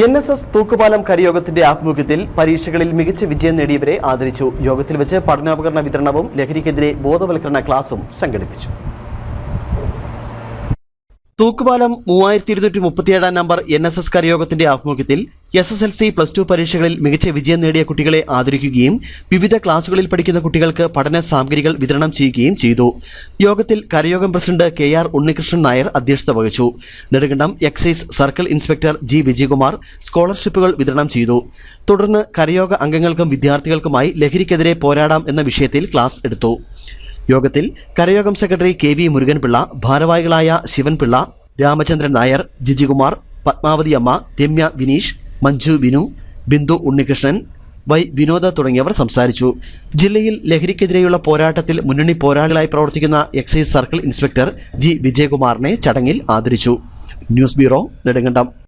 N S S തൂക്കുപാലം കരയോഗത്തിന്റെ ആഭിമുഖ്യത്തിൽ പരീക്ഷകളിൽ മികച്ച വിജയം നേടിയവരെ ആദരിച്ചു. യോഗത്തിൽ വെച്ച് പഠനോപകരണ വിതരണവും ലഹരിക്കെതിരെ ബോധവൽക്കരണ ക്ലാസും സംഘടിപ്പിച്ചു. തൂക്കുപാലം മൂവായിരത്തി ഇരുന്നൂറ്റി മുപ്പത്തിയേഴാം നമ്പർ എൻ എസ് എസ് കരയോഗത്തിന്റെ ആഭിമുഖ്യത്തിൽ S S L C plus two പരീക്ഷകളിൽ മികച്ച വിജയം നേടിയ കുട്ടികളെ ആദരിക്കുകയും വിവിധ ക്ലാസുകളിൽ പഠിക്കുന്ന കുട്ടികൾക്ക് പഠന സാമഗ്രികൾ വിതരണം ചെയ്യുകയും ചെയ്തു. യോഗത്തിൽ കരയോഗം president K R Unnikrishnan Nair അധ്യക്ഷത വഹിച്ചു. Nedumkandam excise circle inspector G Vijayakumar സ്കോളർഷിപ്പുകൾ വിതരണം ചെയ്തു. തുടർന്ന് കരയോഗ അംഗങ്ങൾക്കും വിദ്യാർത്ഥികൾക്കുമായി ലഹരിക്കെതിരെ പോരാടാം എന്ന വിഷയത്തിൽ ക്ലാസ് എടുത്തു. യോഗത്തിൽ കരയോഗം സെക്രട്ടറി കെ വി മുരുകൻപിള്ള ഭാരവാഹികളായ ശിവൻപിള്ള രാമചന്ദ്രൻ നായർ ജിജികുമാർ പത്മാവതി അമ്മ രമ്യ വിനീഷ് മഞ്ജു വിനു ബിന്ദു ഉണ്ണികൃഷ്ണൻ വൈ വിനോദ തുടങ്ങിയവർ സംസാരിച്ചു. ജില്ലയിൽ ലഹരിക്കെതിരെയുള്ള പോരാട്ടത്തിൽ മുന്നണി പോരാളികളായി പ്രവർത്തിക്കുന്ന എക്സൈസ് സർക്കിൾ ഇൻസ്പെക്ടർ ജി വിജയകുമാറിനെ ചടങ്ങിൽ ആദരിച്ചു. News bureau Nedumkandam.